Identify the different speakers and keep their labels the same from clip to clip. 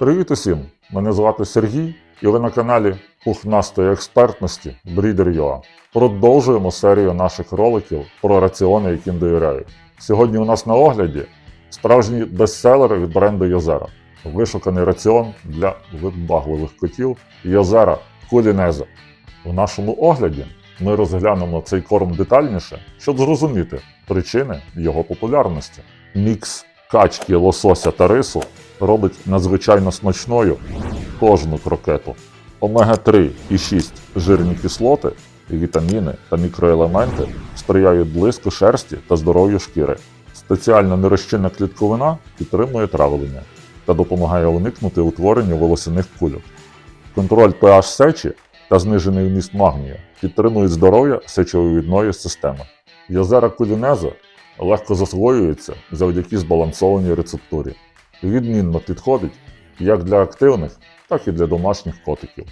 Speaker 1: Привіт усім! Мене звати Сергій, і ви на каналі Пухнастої експертності Breeder.ua. Продовжуємо серію наших роликів про раціони, яким довіряю. Сьогодні у нас на огляді справжній бестселер від бренду Йозера. Вишуканий раціон для вибагливих котів Йозера Кулінеза. У нашому огляді ми розглянемо цей корм детальніше, щоб зрозуміти причини його популярності. Мікс качки, лосося та рису робить надзвичайно смачною кожну крокету. Омега-3 і 6 жирні кислоти, вітаміни та мікроелементи сприяють блиску шерсті та здоров'ю шкіри. Спеціальна нерозчинна клітковина підтримує травлення та допомагає уникнути утворення волосяних кульок. Контроль pH сечі та знижений вміст магнію підтримують здоров'я сечовивідної системи. Йозера кулінеза легко засвоюється завдяки збалансованій рецептурі. Відмінно підходить як для активних, так і для домашніх котиків.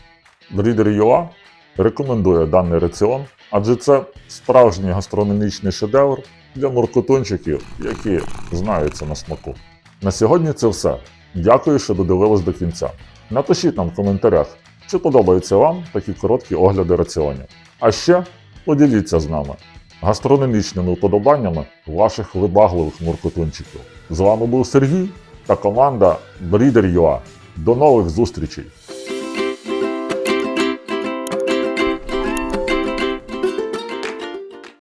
Speaker 1: Breeder.ua рекомендує даний раціон, адже це справжній гастрономічний шедевр для муркотунчиків, які знаються на смаку. На сьогодні це все. Дякую, що додивились до кінця. Напишіть нам в коментарях, чи подобаються вам такі короткі огляди раціонів. А ще поділіться з нами гастрономічними вподобаннями ваших вибагливих муркотунчиків. З вами був Сергій та команда Breeder.ua. До нових зустрічей!